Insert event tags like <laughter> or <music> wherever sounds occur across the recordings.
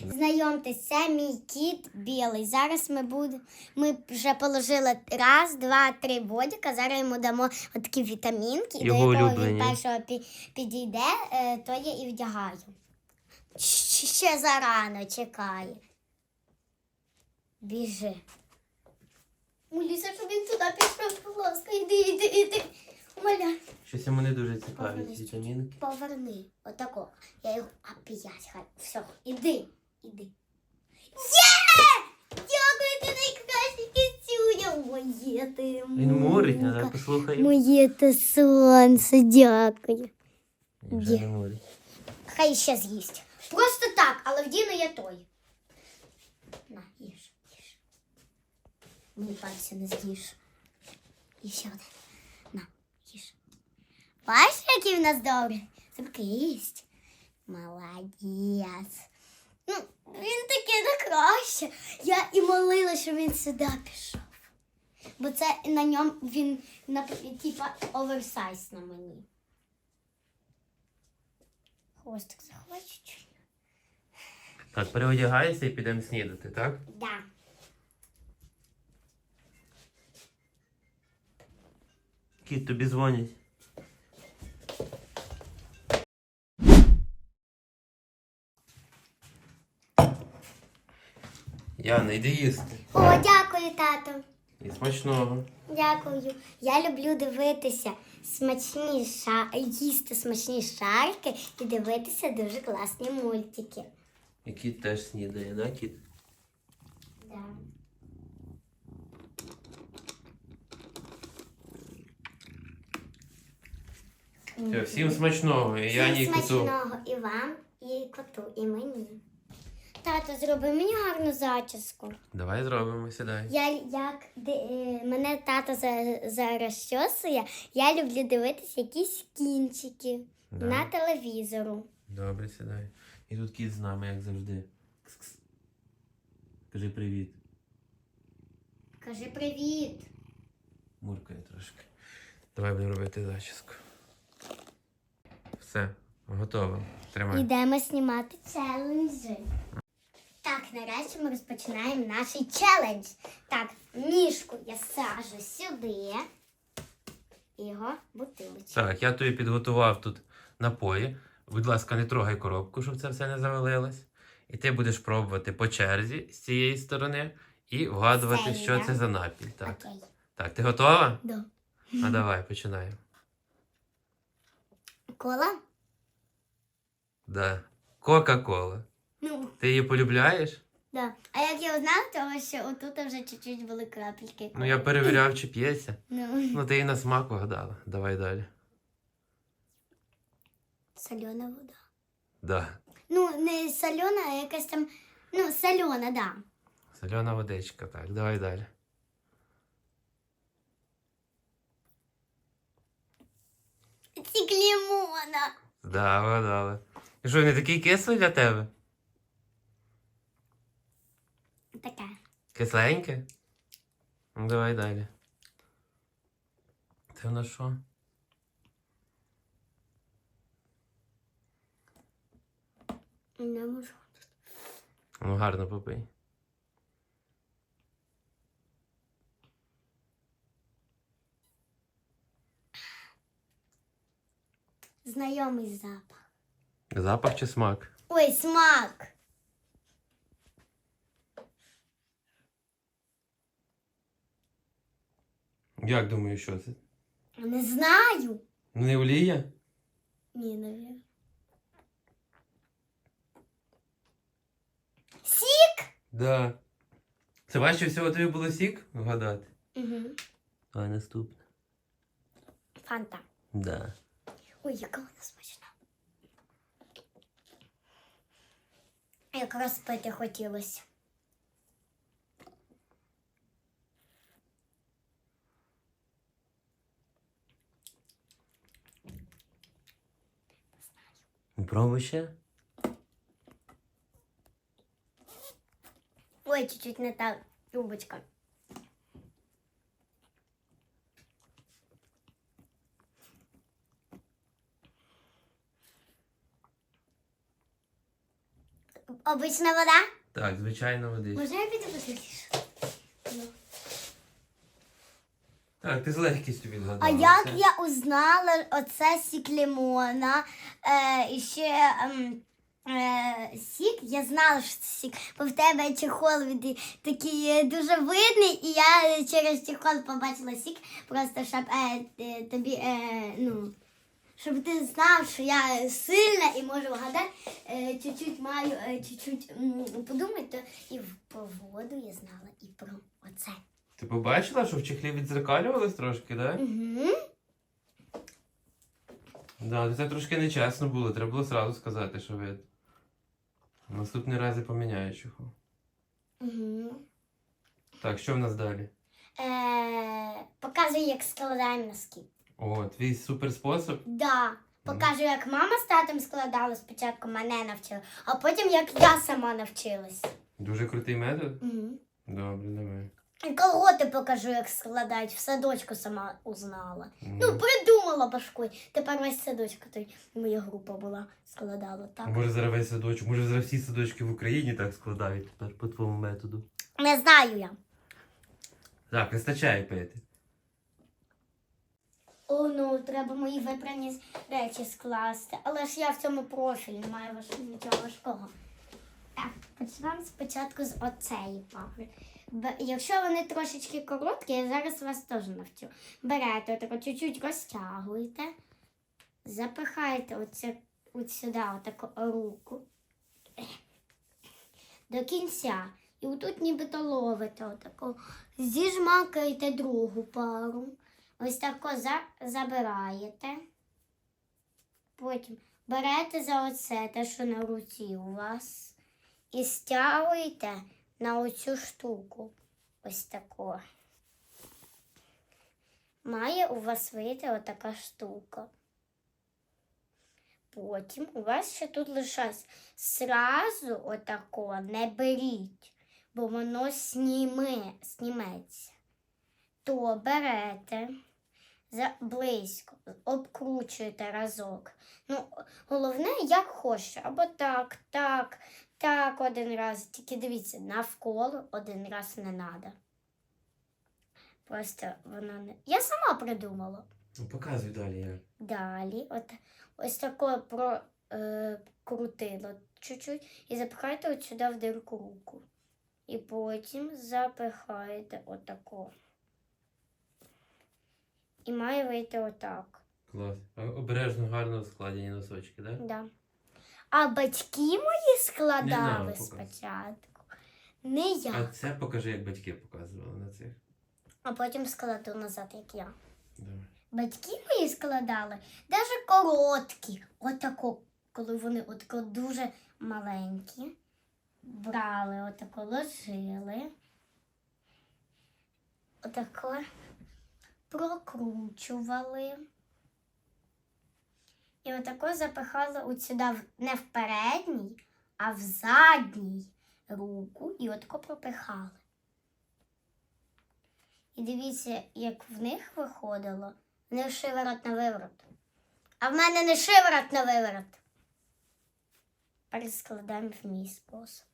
Знайомтесь, це мій кіт білий. Зараз ми будемо. Ми вже положили раз, два, три бодіка. Зараз йому дамо такі вітамінки, і Його до якого улюблені. він першого пі- підійде, е, то я і вдягаю. Щ- Ще зарано чекає. Біжи. Молюся, щоб він туди пішов, будь ласка, іди, іди, іди. Умоляю. Щось йому не дуже цікаві ці вітамінки. Поверни. Отако. Я його оп'ять хай. Все, іди, іди. Є! Дякую, ти найкращий кисюня. Моє ти. Він мурить, мука. але послухаємо. Моє ти сонце, дякую. Ні, Вже Є. не мурить. Хай ще з'їсть. Просто так, але вдіну я той. На, їж, їж. Мені пальця не з'їж. І ще один. На, їж. Бачиш, який в нас добрий? Зубки їсть. Молодець. Ну, він таки не краще. Я і молила, щоб він сюди пішов. Бо це на ньому він на типа оверсайз на мені. Хвостик захвачу. Так, переодягаєшся і підемо снідати, так? Да. Кіт, тобі дзвонять. Яна, йди їсти. О, дякую, тато. І смачного. Дякую. Я люблю дивитися смачні ша... їсти смачні шарики і дивитися дуже класні мультики. І кіт теж снідає, да, кіт? Да. Все, всім смачного. І Яні і коту. смачного і вам, і коту, і мені. Тато, зроби мені гарну зачіску. Давай зробимо, сідай. Я як ди- е, мене тато за, зараз щосує, я люблю дивитися якісь кінчики Да. на телевізору. Добре, сідай. І тут кіт з нами, як завжди. Кс-кс. Кажи привіт. Кажи привіт. Муркає трошки. Давай будемо робити зачіску. Все, готово. Тримай. Йдемо знімати челенджі. Нарешті ми розпочинаємо наш челендж. Так, мішку я сажу сюди. І Його бутилочку. Так, я тобі підготував тут напої. Будь ласка, не трогай коробку, щоб це все не завалилось. І ти будеш пробувати по черзі з цієї сторони і вгадувати, Це що я. це за напій. Так, Окей. так ти готова? Да. А давай, починаємо. Кола? Да. Кока-кола. Ну, Ти її полюбляєш? Да. А як я узнала, тому що отут вже чуть-чуть були крапельки. Ну, я перевіряв, чи п'ється. Ну, Ну, ти і на смак вгадала. Давай далі. солена вода. Да. Ну, не солена, а якась там. Ну, солена, да. Солена водичка, так, давай далі. Тік лимона. Да, вгадала. І що, не такий кислий для тебе? Така. Кисленьке? Ну, давай далі. Це в нас що? Не можу. Ну, гарно попий. Знайомий запах. Запах чи смак? Ой, смак. Як думаєш, що це? Не знаю. Не олія? Ні, навіть. Сік? Да. Це важче всього тобі було сік вгадати? Угу. А наступне. Фанта. Да. Ой, яка вона смачна. Якраз пити хотілося. Пробуй ще? Ой, чуть-чуть не та трубочка. Обична вода? Так, звичайно, водичка. Можна я піду подивитися? Ну. Так, ти з легкістю відгадала. А як Все. я узнала оце сік лимона, е, і ще ем, е, сік, я знала, що це сік, бо в тебе чехол від, такий е, дуже видний, і я через чехол побачила сік, просто щоб е, е, тобі, е, ну, щоб ти знав, що я сильна і можу вгадати, е, чуть-чуть маю, чуть-чуть подумати, то і про воду я знала, і про оце. Ти побачила, що в чехлі відзеркалювалось трошки, так? Угу. Да, ну це трошки нечесно було, треба було сразу сказати, що ви. Наступний раз я поміняю чехол. Угу. Так, що в нас далі? Е, показую, як складаємо носки. О, твій суперспосіб. Да. Покажу, як мама з татом складала, спочатку мене навчила, а потім як я сама навчилась. Дуже крутий метод. Угу. Добре, давай. І колготи покажу, як складають. В садочку сама узнала. Мгм. Ну, придумала башкою. Тепер весь садочок, той моя група була, складала так. Може зараз весь садочок, може зараз всі садочки в Україні так складають тепер по твоєму методу. Не знаю я. Так, вистачає пити. О, ну, треба мої випрані речі скласти. Але ж я в цьому профілі, немає важ... нічого важкого. Так, почнемо спочатку з оцеї пари. Якщо вони трошечки короткі, я зараз вас теж навчу. Берете отако чуть-чуть розтягуєте, запихаєте оце, от сюди отаку руку до кінця. І отут нібито ловите отако. Зіжмакаєте другу пару. Ось тако за, забираєте. Потім берете за оце, те, що на руці у вас, і стягуєте на оцю штуку. Ось тако. Має у вас вийти отака штука. Потім у вас ще тут лишається. Сразу отако не беріть, бо воно сніме, сніметься то берете за близько, обкручуєте разок. Ну, головне, як хочете. Або так, так, так один раз. Тільки дивіться, навколо один раз не треба. Просто вона не. Я сама придумала. Ну, показуй далі як. Далі, от ось тако про е, крутило чуть-чуть і запихаєте от сюди в дирку руку. І потім запихаєте отако. І має вийти отак. Клас. Обережно, гарно складені носочки, так? Да? Да. А батьки мої Не складали надо показувати. спочатку. Не я. А це покажи, як батьки показували на цих. А потім складу назад, як я. Давай. Батьки мої складали навіть короткі. Отако, коли вони отако дуже маленькі. Брали, отако ложили. Отако прокручували. І отако запихали от сюди не в передній, а в задній руку і отако пропихали. І дивіться, як в них виходило не шиворот на виворот. А в мене не шиворот на виворот. Перескладаємо в мій спосіб.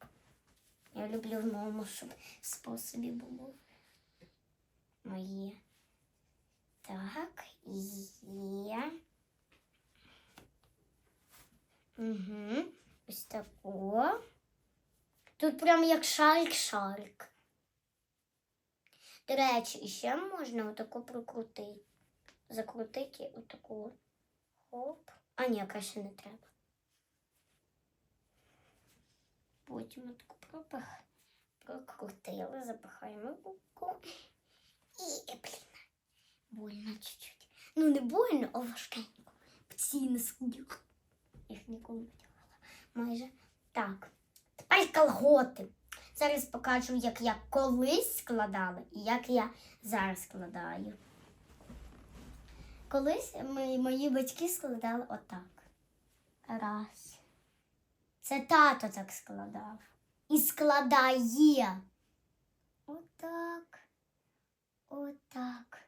Я люблю в моєму, способі було. Моє. Так, є. Угу. Ось тако. Тут прям як шарик-шарик. До речі, ще можна отако прокрутити. Закрутити отаку. Хоп. А ні, краще не треба. Потім отаку пропих. Прокрутили, запихаємо руку. І, блін, больно чуть-чуть. Ну, не больно, а важкенько. Постійно сидю. Їх ніколи не вдягала. Майже так. Тепер колготи. Зараз покажу, як я колись складала і як я зараз складаю. Колись ми, мої батьки складали отак. Раз. Це тато так складав. І складає. Отак. Отак.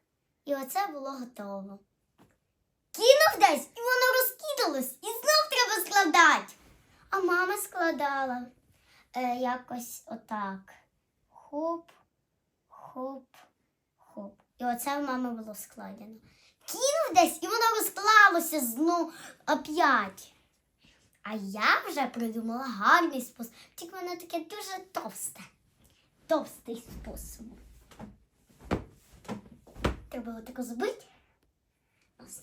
І оце було готово. Кинув десь, і воно розкидалось, і знов треба складати. А мама складала. е, якось отак. Хоп, хоп, хоп. І оце в мами було складено. Кинув десь, і воно розклалося знову оп'ять. А я вже придумала гарний спосіб. Тільки воно таке дуже товсте. Товстий спосіб. Треба отако зробити. Ось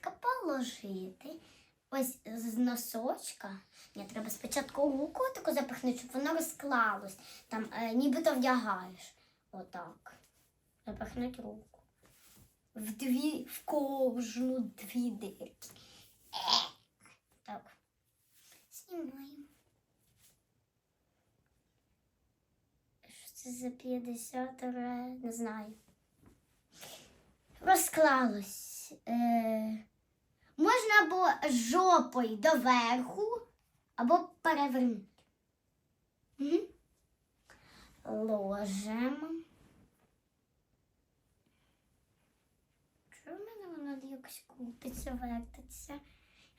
це положити. Ось з носочка. Ні, треба спочатку руку таку запихнути, щоб воно розклалось. Там е, нібито вдягаєш. Отак. Запихнути руку. В дві, в кожну дві дирки. Так. Знімаємо. Що це за 50 ре? Не знаю. Розклалось. Е, можна або жопою доверху, або перевернути. Угу. Ложимо. Чого в мене воно якось крутиться, вертиться?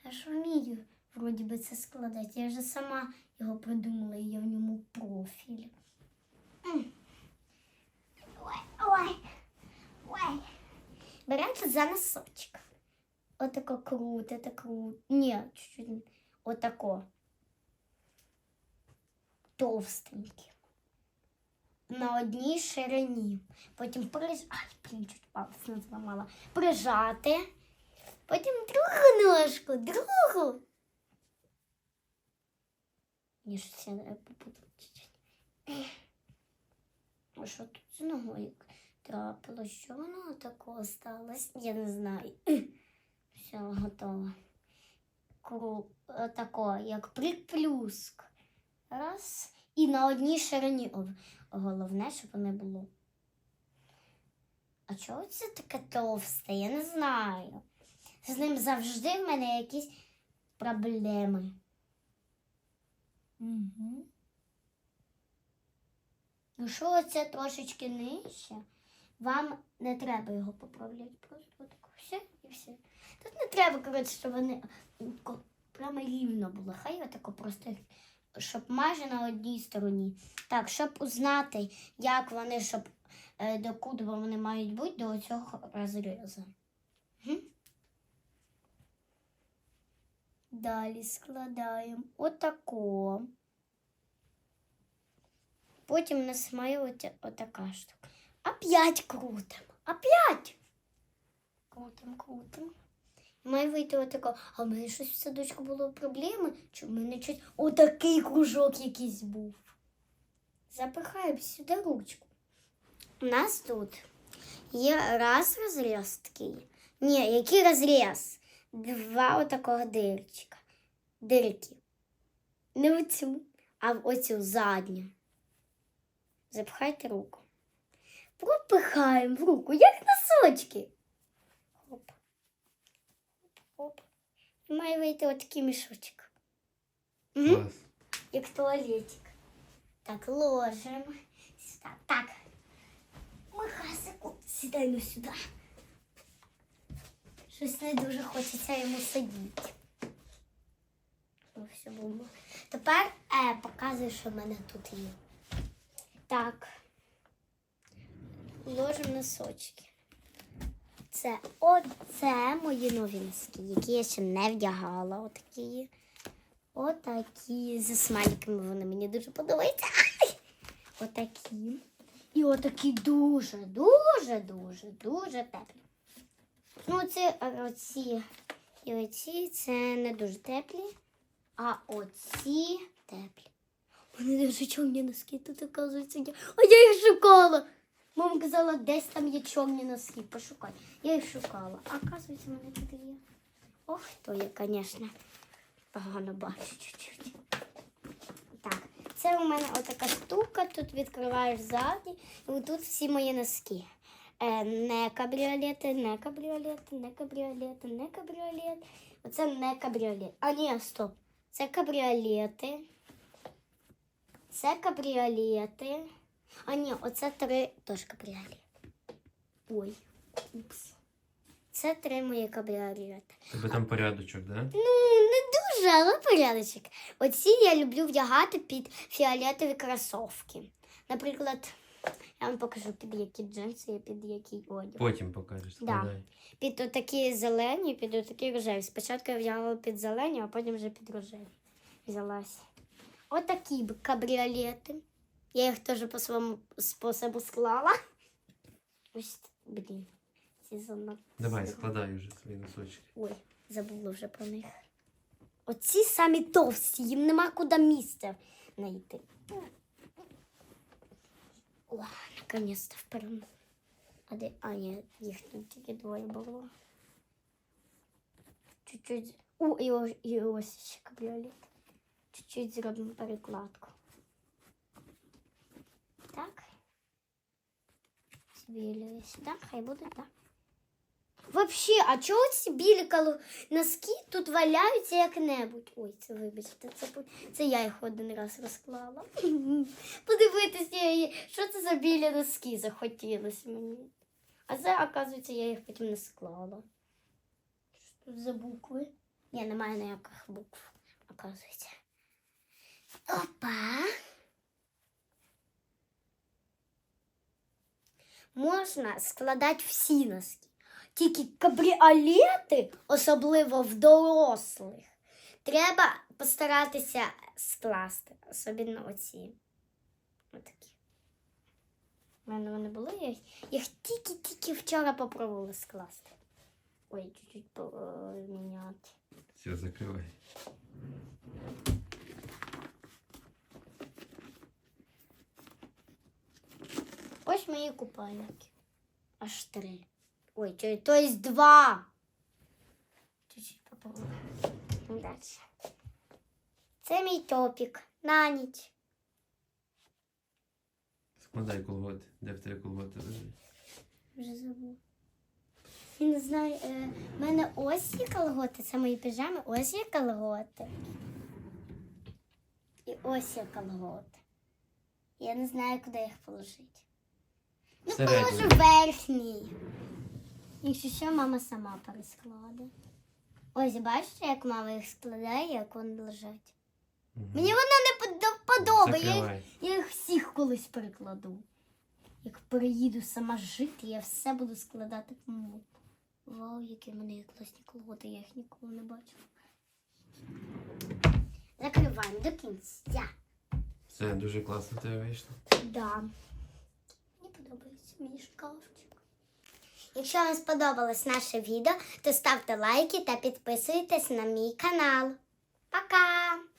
Я ж вмію вроді би це складати. Я вже сама його придумала і я в ньому профіль. Ой, ой, ой. Беремо за носочок. Отако крутите, крут. Ні, чуть-чуть. не- Отако. Товстеньке. На одній ширині. Потім приж... Ай, блін, чуть палець не зламала. Прижати. Потім другу ножку, другу. Ні, що це треба попутати чуть-чуть. <clears throat> А що тут з ногою трапилось? Що воно такого сталося? Я не знаю. <clears throat> Все, готово. Кру... Тако, як приплюск. Раз. І на одній ширині. Головне, щоб не було. А чого це таке товсте? Я не знаю. З ним завжди в мене якісь проблеми. Угу. Ну що оце трошечки нижче, вам не треба його поправляти. Просто все. Тут не треба, коротше, щоб вони прямо рівно було. Хай отако просто, щоб майже на одній стороні. Так, щоб узнати, як вони, щоб е, докуди вони мають бути до цього розрізу. Далі складаємо отако. Потім у нас має отака штука. Опять крутим. Опять. Крутим, крутим. Має вийти отако. А в мене щось в садочку було проблеми, чи в мене щось отакий кружок якийсь був. Запихаємо сюди ручку. У нас тут є раз розріз такий. Ні, який розріз? Два отакого дирчика. Дирки. Не в оцю, а в оцю задню. Запхайте руку. Пропихаємо в руку, як носочки. Хоп. Хоп. І має вийти отакий мішочок. Угу. Клас. Як туалетик. Так, ложимо. Сюди. Так. Михасику, сідай ну сюди. Щось не дуже хочеться йому сидіти. Ну, все було. Тепер е, показую, що в мене тут є. Так. Ложимо носочки. Це оце мої нові носки, які я ще не вдягала. Отакі. Отакі. Зі смайликами вони мені дуже подобаються. Ай! Отакі. І отакі дуже, дуже, дуже, дуже теплі. Ну, це оці і оці це не дуже теплі, а оці теплі. Мене дуже чорні носки тут, оказується, є. А я їх шукала. Мама казала, десь там є чорні носки, пошукай. Я їх шукала. А оказується, мене тут є. Ох, то я, звісно, погано бачу чуть-чуть. Так, це у мене отака штука, тут відкриваєш ззаді, і тут всі мої носки. Е, не кабріолети, не кабріолети, не кабріолети, не кабріолет. Оце не кабріолет. А ні, стоп. Це кабріолети. Це кабріолети. А ні, оце три теж кабріолети. Ой. Упс. Це три мої кабріолети. Тебе там порядочок, да? Ну, не Побіжала порядочок. Оці я люблю вдягати під фіолетові кросовки. Наприклад, я вам покажу під які джинси і під який одяг. Потім покажеш. Да. складай. Під отакі зелені, під отакі рожеві. Спочатку я вдягала під зелені, а потім вже під рожеві. Взялась. Отакі б кабріолети. Я їх теж по своєму способу склала. Ось, блін. Ці занадто. Давай, складай вже свої носочки. Ой, забула вже про них. Оці самі товсті, їм нема куди місця знайти. О, наконец-то вперед. А де. А, ні, їх тут тільки двоє було. Чуть-чуть. О, і, ось- і ось ще кабріолет. Чуть-чуть зробимо перекладку. Так. Збілює сюди, хай буде так. Вообще, а чого ці білі кало... носки тут валяються як-небудь? Ой, це вибачте, це, це я їх один раз розклала. <laughs> Подивитися, що це за білі носки захотілося мені. А це, оказується, я їх потім не склала. Що тут за букви? Ні, немає ніяких букв, оказується. Опа. Можна складати всі носки. Тільки кабріолети, особливо в дорослих, треба постаратися скласти, особливо оці. Отакі. У мене вони були, я їх- тільки-тільки вчора попробувала скласти. Ой, чуть-чуть поміняти. Все, закривай. Ось мої купальники. Аж три. Ой, то, то есть два. Чуть-чуть попробую. Це мій топік на ніч. Складай колготи. Де в тебе колготи лежать? Вже забув. Я не знаю, е, в мене ось є колготи, це мої піжами, ось є колготи. І ось є колготи. Я не знаю, куди їх положити. Ну, Всередину. положу верхній. Якщо що, мама сама перескладе. Ось бачите, як мама їх складає, як вони лежать. Мені воно не подо- подобає. Я їх, Закривай. я їх всіх колись перекладу. Як переїду сама жити, я все буду складати моєму. Вау, які в мене є класні колготи, я їх ніколи не бачила. Закриваємо до кінця. Все, дуже класно в тебе вийшло. Да. Мій. Якщо вам сподобалось наше відео, то ставте лайки та підписуйтесь на мій канал. Пока!